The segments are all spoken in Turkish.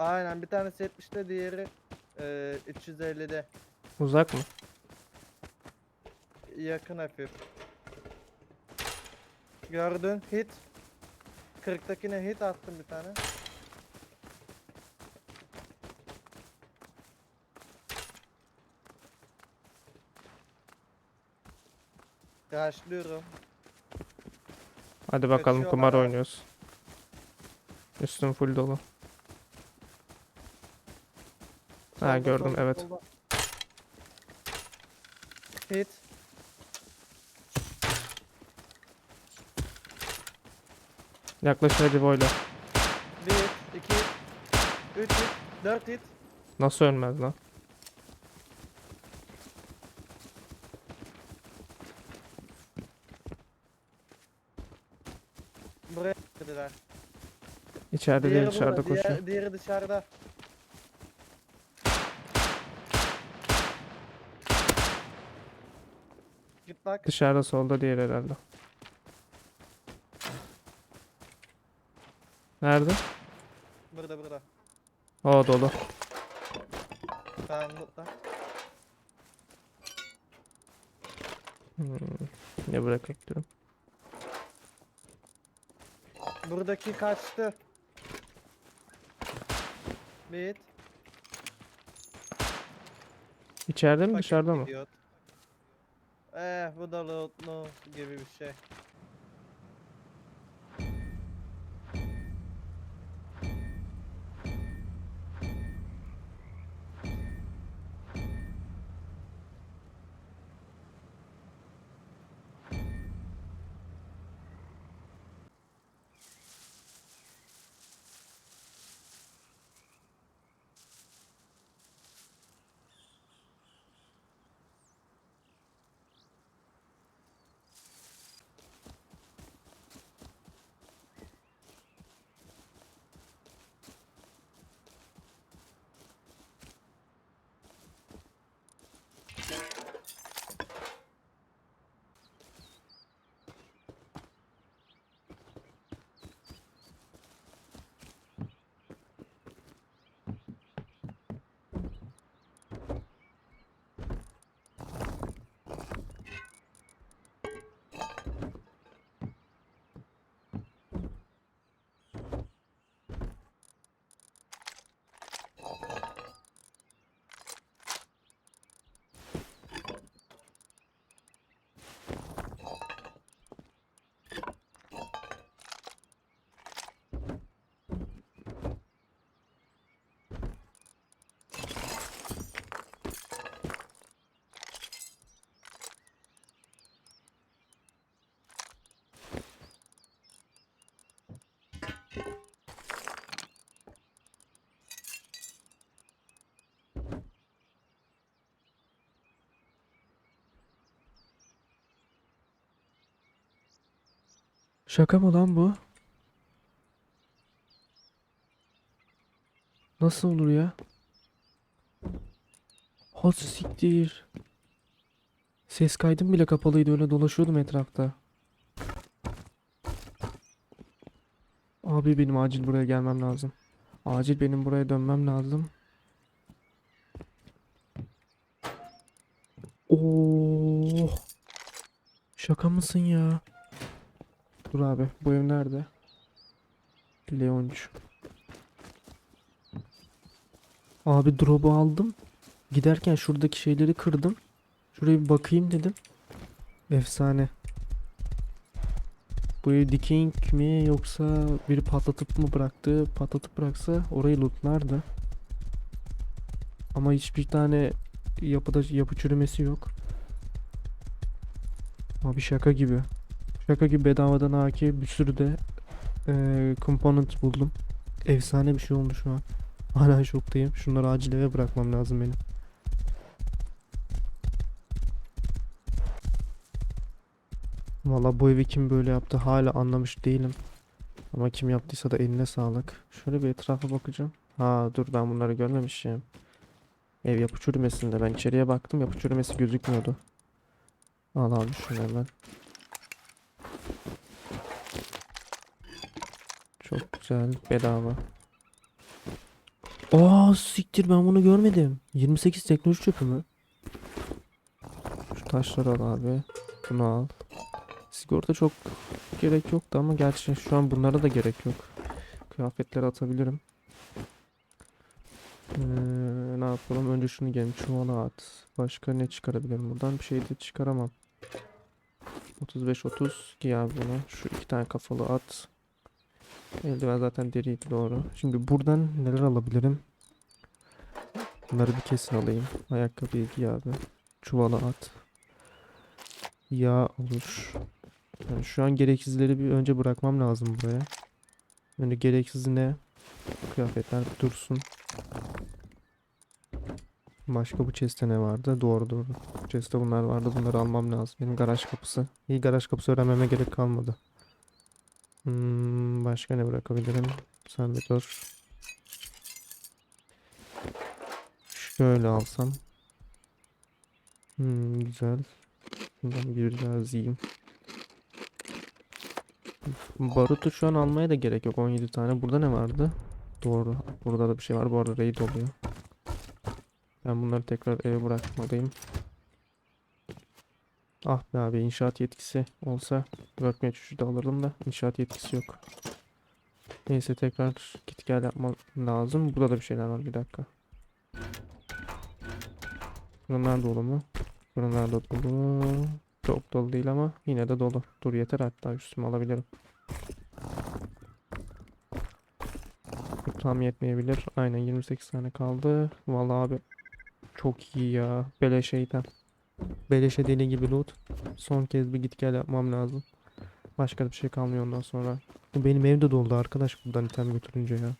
Aynen bir tanesi 70'te diğeri e, 350'de. Uzak mı? Yakın hafif. Gördün hit. 40'takine hit attım bir tane. Yaşlıyorum. Hadi bakalım Kaçıyorlar kumar ha. oynuyoruz. Üstüm full dolu. Ha gördüm evet. solda. Hit. Yaklaş hadi böyle. 1, 2, 3 hit, 4 hit. Nasıl ölmez lan? Buraya girdiler. İçeride değil dışarıda burada, koşuyor. diğeri dışarıda. Git bak. Dışarıda solda diğer herhalde. Nerede? Burada burada. O dolu. Tamam burada. Hmm. Ne bırakıp diyorum. Buradaki kaçtı. Bir hit. İçeride mi paket dışarıda mı? Eh bu da lootlu gibi bir şey. Şaka mı lan bu? Nasıl olur ya? Ha siktir. Ses kaydım bile kapalıydı öyle dolaşıyordum etrafta. Abi benim acil buraya gelmem lazım. Acil benim buraya dönmem lazım. Oo. Şaka mısın ya? Dur abi bu ev nerede? Leonç. Abi drop'u aldım. Giderken şuradaki şeyleri kırdım. Şuraya bir bakayım dedim. Efsane. Bu ev diking mi yoksa biri patlatıp mı bıraktı? Patlatıp bıraksa orayı lootlardı. Ama hiçbir tane yapıda yapı çürümesi yok. Abi şaka gibi. Şaka gibi bedavadan AK bir sürü de e, component buldum. Efsane bir şey oldu şu an. Hala şoktayım. Şunları acil eve bırakmam lazım benim. Valla bu evi kim böyle yaptı hala anlamış değilim. Ama kim yaptıysa da eline sağlık. Şöyle bir etrafa bakacağım. Ha dur ben bunları görmemişim. Ev yapı çürümesinde ben içeriye baktım yapı çürümesi gözükmüyordu. Al abi şunu hemen. Çok güzel. Bedava. Aa siktir ben bunu görmedim. 28 teknoloji çöpü mü? Şu taşları al abi. Bunu al. Sigorta çok gerek yoktu ama gerçi şu an bunlara da gerek yok. Kıyafetleri atabilirim. Ee, ne yapalım? Önce şunu gelin çuvala at. Başka ne çıkarabilirim buradan? Bir şey de çıkaramam. 35-30 giy abi bunu. Şu iki tane kafalı at. Eldiven zaten deriydi doğru. Şimdi buradan neler alabilirim? Bunları bir kesin alayım. Ayakkabıyı giy abi. Çuvala at. Yağ olur. Yani şu an gereksizleri bir önce bırakmam lazım buraya. Önce gereksiz ne? Kıyafetler dursun. Başka bu chest'te ne vardı? Doğru doğru. Chest'te bunlar vardı. Bunları almam lazım. Benim garaj kapısı. İyi garaj kapısı öğrenmeme gerek kalmadı. Hmm, başka ne bırakabilirim? Dur. Şöyle alsam. Hmm, güzel. Bundan bir yiyeyim. Barutu şu an almaya da gerek yok. 17 tane. Burada ne vardı? Doğru. Burada da bir şey var. Bu arada raid oluyor. Ben bunları tekrar eve bırakmalıyım. Ah be abi inşaat yetkisi olsa Workbench 3'ü de alırdım da inşaat yetkisi yok. Neyse tekrar git gel yapmam lazım. Burada da bir şeyler var bir dakika. Fırınlar dolu mu? Fırınlar da dolu. Çok dolu değil ama yine de dolu. Dur yeter hatta üstüme alabilirim. Tam yetmeyebilir. Aynen 28 tane kaldı. Vallahi abi çok iyi ya. Beleşe item. Beleşe deli gibi loot. Son kez bir git gel yapmam lazım. Başka bir şey kalmıyor ondan sonra. Benim evde doldu arkadaş buradan item götürünce ya.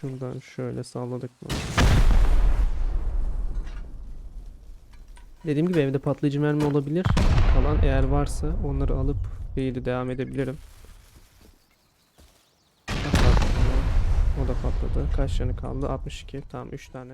Şuradan şöyle salladık mı? Dediğim gibi evde patlayıcı mermi olabilir. Kalan eğer varsa onları alıp raid'e devam edebilirim. O da patladı. Kaç canı kaldı? 62. Tamam 3 tane.